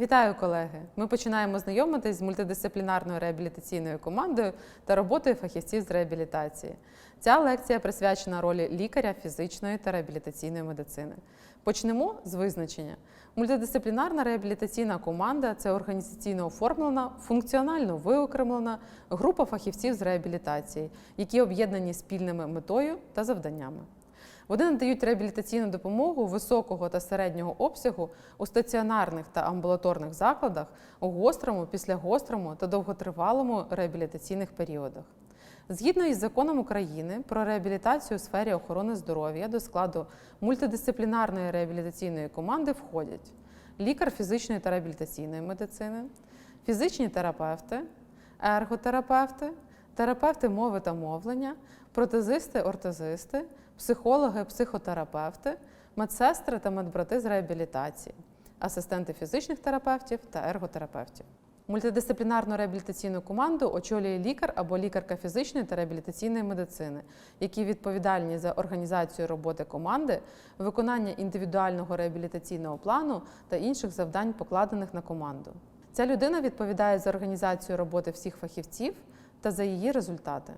Вітаю, колеги! Ми починаємо знайомитись з мультидисциплінарною реабілітаційною командою та роботою фахівців з реабілітації. Ця лекція присвячена ролі лікаря фізичної та реабілітаційної медицини. Почнемо з визначення. Мультидисциплінарна реабілітаційна команда це організаційно оформлена, функціонально виокремлена група фахівців з реабілітації, які об'єднані спільними метою та завданнями. Вони надають реабілітаційну допомогу високого та середнього обсягу у стаціонарних та амбулаторних закладах у гострому, післягострому та довготривалому реабілітаційних періодах. Згідно із законом України про реабілітацію у сфері охорони здоров'я до складу мультидисциплінарної реабілітаційної команди входять лікар фізичної та реабілітаційної медицини, фізичні терапевти, ерготерапевти, терапевти мови та мовлення, протезисти, ортезисти, психологи, психотерапевти, медсестри та медбрати з реабілітації, асистенти фізичних терапевтів та ерготерапевтів. Мультидисциплінарну реабілітаційну команду очолює лікар або лікарка фізичної та реабілітаційної медицини, які відповідальні за організацію роботи команди, виконання індивідуального реабілітаційного плану та інших завдань, покладених на команду. Ця людина відповідає за організацію роботи всіх фахівців та за її результати.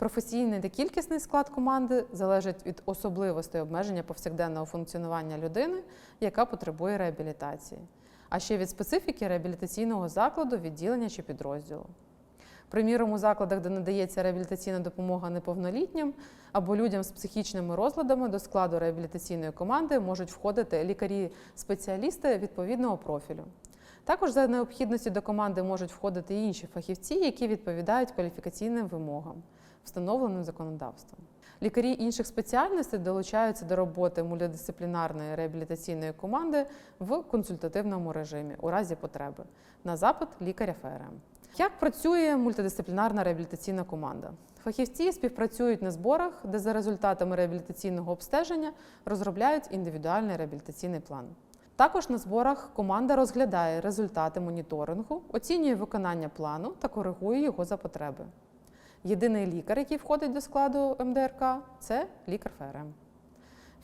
Професійний та кількісний склад команди залежить від особливостей обмеження повсякденного функціонування людини, яка потребує реабілітації, а ще від специфіки реабілітаційного закладу, відділення чи підрозділу. Приміром, у закладах, де надається реабілітаційна допомога неповнолітнім або людям з психічними розладами до складу реабілітаційної команди можуть входити лікарі-спеціалісти відповідного профілю. Також за необхідності до команди можуть входити і інші фахівці, які відповідають кваліфікаційним вимогам, встановленим законодавством. Лікарі інших спеціальностей долучаються до роботи мультидисциплінарної реабілітаційної команди в консультативному режимі у разі потреби на запит лікаря ФРМ. Як працює мультидисциплінарна реабілітаційна команда? Фахівці співпрацюють на зборах, де за результатами реабілітаційного обстеження розробляють індивідуальний реабілітаційний план. Також на зборах команда розглядає результати моніторингу, оцінює виконання плану та коригує його за потреби. Єдиний лікар, який входить до складу МДРК, це лікар ФРМ.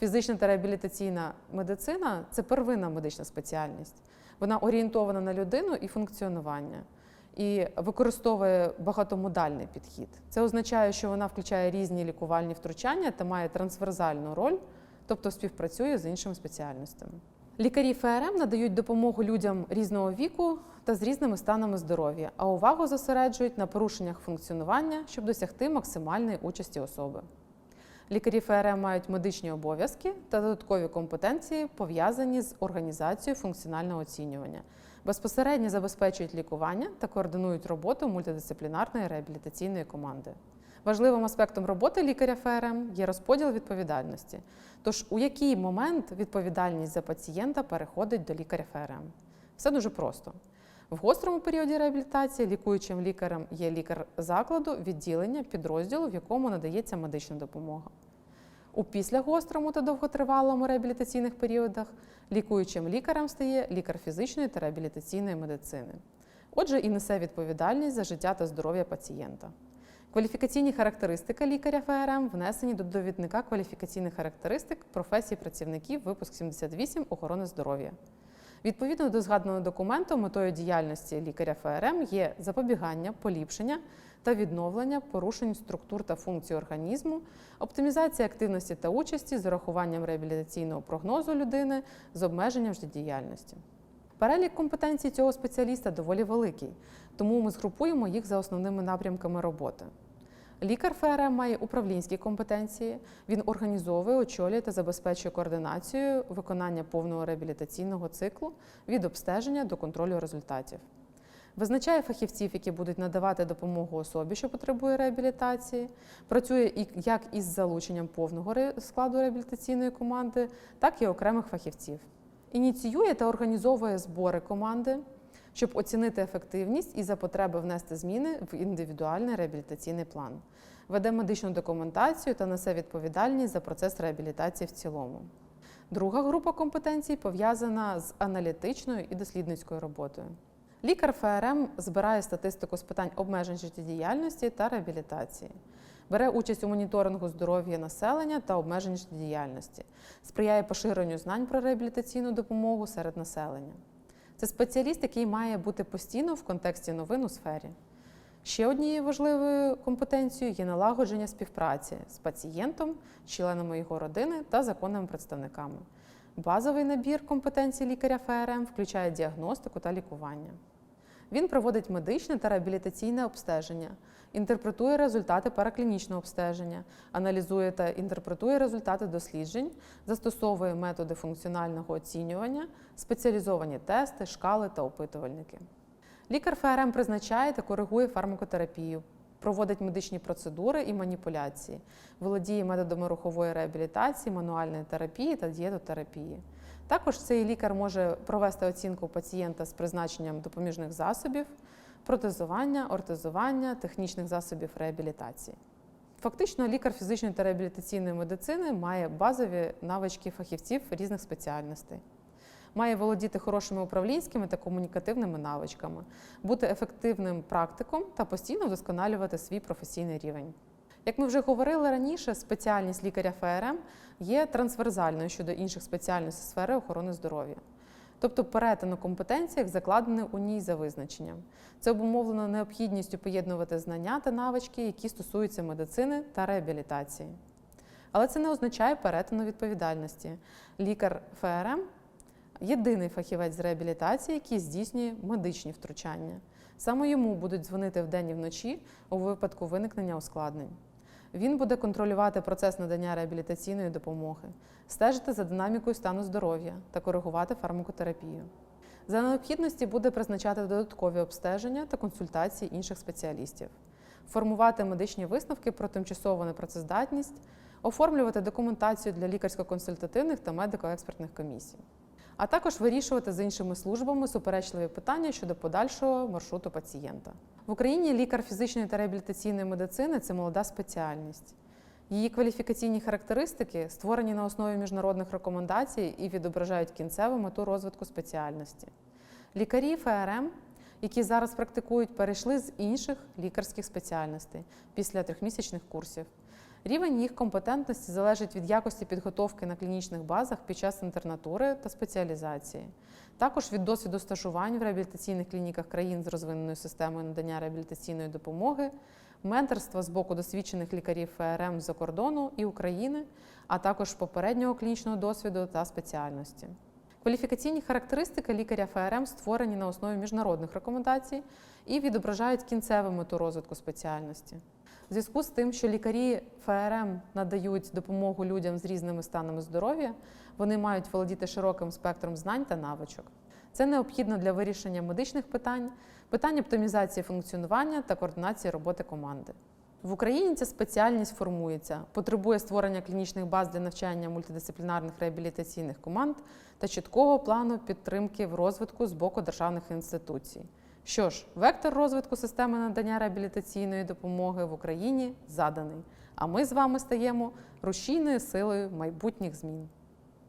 Фізична та реабілітаційна медицина це первинна медична спеціальність. Вона орієнтована на людину і функціонування і використовує багатомодальний підхід. Це означає, що вона включає різні лікувальні втручання та має трансверзальну роль, тобто співпрацює з іншими спеціальностями. Лікарі ФРМ надають допомогу людям різного віку та з різними станами здоров'я, а увагу зосереджують на порушеннях функціонування, щоб досягти максимальної участі особи. Лікарі ФРМ мають медичні обов'язки та додаткові компетенції, пов'язані з організацією функціонального оцінювання, безпосередньо забезпечують лікування та координують роботу мультидисциплінарної реабілітаційної команди. Важливим аспектом роботи лікаря ФРМ є розподіл відповідальності. Тож у який момент відповідальність за пацієнта переходить до лікаря ФРМ? Все дуже просто. В гострому періоді реабілітації лікуючим лікарем є лікар закладу, відділення, підрозділу, в якому надається медична допомога. У післягострому та довготривалому реабілітаційних періодах лікуючим лікарем стає лікар фізичної та реабілітаційної медицини. Отже, і несе відповідальність за життя та здоров'я пацієнта. Кваліфікаційні характеристики лікаря ФРМ внесені до довідника кваліфікаційних характеристик професій працівників, випуск 78 охорони здоров'я. Відповідно до згаданого документу, метою діяльності лікаря ФРМ є запобігання, поліпшення та відновлення порушень структур та функцій організму, оптимізація активності та участі з урахуванням реабілітаційного прогнозу людини з обмеженням життєдіяльності. Перелік компетенцій цього спеціаліста доволі великий, тому ми згрупуємо їх за основними напрямками роботи. Лікар ФРМ має управлінські компетенції. Він організовує, очолює та забезпечує координацію виконання повного реабілітаційного циклу від обстеження до контролю результатів. Визначає фахівців, які будуть надавати допомогу особі, що потребує реабілітації, працює як із залученням повного складу реабілітаційної команди, так і окремих фахівців. Ініціює та організовує збори команди, щоб оцінити ефективність і за потреби внести зміни в індивідуальний реабілітаційний план. Веде медичну документацію та несе відповідальність за процес реабілітації в цілому. Друга група компетенцій пов'язана з аналітичною і дослідницькою роботою. Лікар ФРМ збирає статистику з питань обмежень життєдіяльності та реабілітації. Бере участь у моніторингу здоров'я населення та обмежень життєдіяльності, сприяє поширенню знань про реабілітаційну допомогу серед населення. Це спеціаліст, який має бути постійно в контексті новин у сфері. Ще однією важливою компетенцією є налагодження співпраці з пацієнтом, членами його родини та законними представниками. Базовий набір компетенцій лікаря ФРМ включає діагностику та лікування. Він проводить медичне та реабілітаційне обстеження, інтерпретує результати параклінічного обстеження, аналізує та інтерпретує результати досліджень, застосовує методи функціонального оцінювання, спеціалізовані тести, шкали та опитувальники. Лікар ФРМ призначає та коригує фармакотерапію, проводить медичні процедури і маніпуляції, володіє методами рухової реабілітації, мануальної терапії та дієтотерапії. Також цей лікар може провести оцінку пацієнта з призначенням допоміжних засобів, протезування, ортезування, технічних засобів реабілітації. Фактично, лікар фізичної та реабілітаційної медицини має базові навички фахівців різних спеціальностей. Має володіти хорошими управлінськими та комунікативними навичками, бути ефективним практиком та постійно вдосконалювати свій професійний рівень. Як ми вже говорили раніше, спеціальність лікаря ФРМ є трансверзальною щодо інших спеціальностей сфери охорони здоров'я. Тобто перетин у компетенціях закладений у ній за визначенням. Це обумовлено необхідністю поєднувати знання та навички, які стосуються медицини та реабілітації. Але це не означає перетину відповідальності. Лікар ФРМ єдиний фахівець з реабілітації, який здійснює медичні втручання. Саме йому будуть дзвонити вдень і вночі у випадку виникнення ускладнень. Він буде контролювати процес надання реабілітаційної допомоги, стежити за динамікою стану здоров'я та коригувати фармакотерапію. За необхідності буде призначати додаткові обстеження та консультації інших спеціалістів, формувати медичні висновки про тимчасову непрацездатність, оформлювати документацію для лікарсько-консультативних та медико-експертних комісій, а також вирішувати з іншими службами суперечливі питання щодо подальшого маршруту пацієнта. В Україні лікар фізичної та реабілітаційної медицини це молода спеціальність. Її кваліфікаційні характеристики створені на основі міжнародних рекомендацій і відображають кінцеву мету розвитку спеціальності. Лікарі ФРМ, які зараз практикують, перейшли з інших лікарських спеціальностей після трьохмісячних курсів. Рівень їх компетентності залежить від якості підготовки на клінічних базах під час інтернатури та спеціалізації, також від досвіду стажувань в реабілітаційних клініках країн з розвиненою системою надання реабілітаційної допомоги, менторства з боку досвідчених лікарів ФРМ з-за кордону і України, а також попереднього клінічного досвіду та спеціальності. Кваліфікаційні характеристики лікаря ФРМ створені на основі міжнародних рекомендацій і відображають кінцеву мету розвитку спеціальності. В зв'язку з тим, що лікарі ФРМ надають допомогу людям з різними станами здоров'я, вони мають володіти широким спектром знань та навичок. Це необхідно для вирішення медичних питань, питань оптимізації функціонування та координації роботи команди. В Україні ця спеціальність формується, потребує створення клінічних баз для навчання мультидисциплінарних реабілітаційних команд та чіткого плану підтримки в розвитку з боку державних інституцій. Що ж, вектор розвитку системи надання реабілітаційної допомоги в Україні заданий. А ми з вами стаємо рушійною силою майбутніх змін.